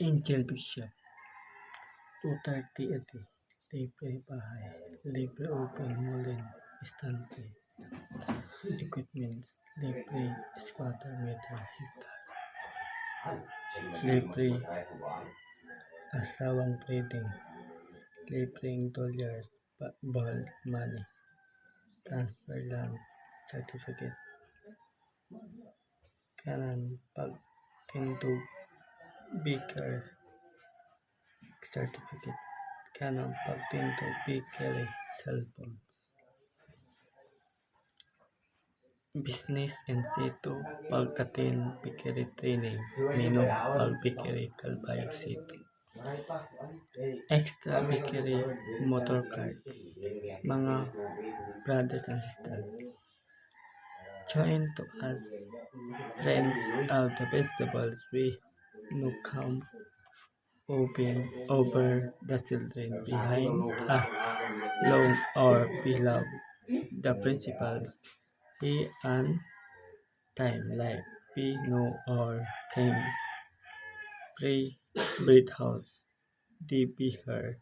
Angel Bishop. 230 a day libre bahay. Libre open mulin estante equipments libre squatter meter hectare libre asawang trading libreng dolyar ba- ball money. Transfer land certificate. Kanan pagtindog beaker. Certificate. Kanang pagtindog beaker cellphone. Business in situ pag-attend bakery training. Menu pag bakery Calbayog City extra bakery motor cards mga brothers and sisters. Join to us friends of the vegetables. We no come open over the children behind us. Long or below the principles he and time like we know or came free bread house DB heard